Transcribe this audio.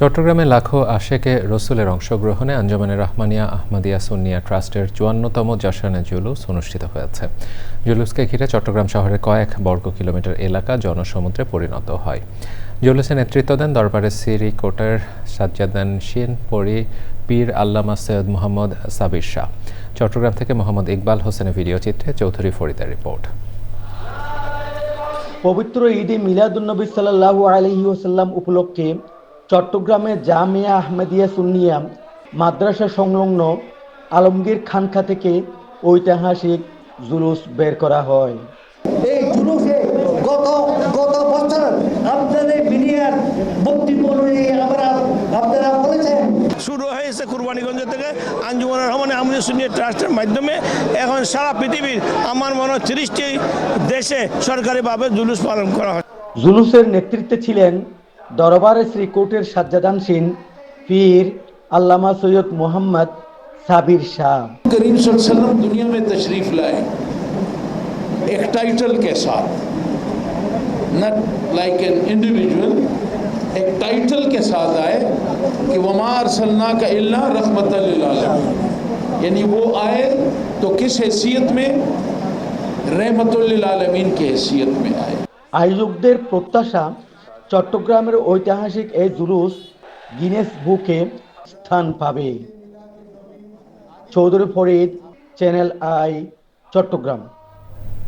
চট্টগ্রামে লাখো আশেকে রসুলের অংশগ্রহণে আঞ্জুমানে রহমানিয়া আহমদিয়া সুন্নিয়া ট্রাস্টের চুয়ান্নতম জাসানে জুলুস অনুষ্ঠিত হয়েছে। জুলুসকে ঘিরে চট্টগ্রাম শহরের কয়েক বর্গ কিলোমিটার এলাকা জনসমুদ্রে পরিণত হয়। জুলুসে নেতৃত্ব দেন দরবারের সিরি কোটার সাজ্জাদান শিন, পরি, পীর আল্লামা সৈয়দ মোহাম্মদ সাবির শাহ। চট্টগ্রাম থেকে মোহাম্মদ ইকবাল হোসেনের ভিডিও চিত্রে চৌধুরী ফরিদার রিপোর্ট। পবিত্র ঈদে মিলাদুন্নবী সাল্লাল্লাহু আলাইহি ওয়াসাল্লাম উপলক্ষে চট্টগ্রামে জামিয়া আহমেদিয়া সুন্নিয়া মাদ্রাসা সংলগ্ন আলমগীর খানখা থেকে ঐতিহাসিক জুলুস বের করা হয়। এই জুলুসে গত গত বছর আপনাদের মিডিয়ার বক্তব্য অনুযায়ী আমরা আপনারা বলেছেন শুরু হয়েছে কুরবানীগঞ্জ থেকে আঞ্জুমান রহমান আহমদ সুনিয়া ট্রাস্টের মাধ্যমে। এখন সারা পৃথিবীর আমার মনে হয় তিরিশটি দেশে সরকারিভাবে জুলুস পালন করা হয়। জুলুসের নেতৃত্বে ছিলেন দরবারে শ্রীকোটের সাজ্জাদান সিন পীর আল্লামা সৈয়দ মোহাম্মদ সাবির শাহ करीम सल्लल्लाहु अलैहि वसल्लम दुनिया में तशरीफ लाए एक टाइटल के साथ नट लाइक एन इंडिविजुअल एक टाइटल के साथ आए कि वमार सल्ला का इल्ला रहमत यानी वो आए तो किस हैसियत में रहमतुल्लिल की हैसियत में आए আয়োজকদের প্রত্যাশা চট্টগ্রামের ঐতিহাসিক এই জুলুস গিনেস বুকে স্থান পাবে। Chowdhury Farid channel I Chittagong.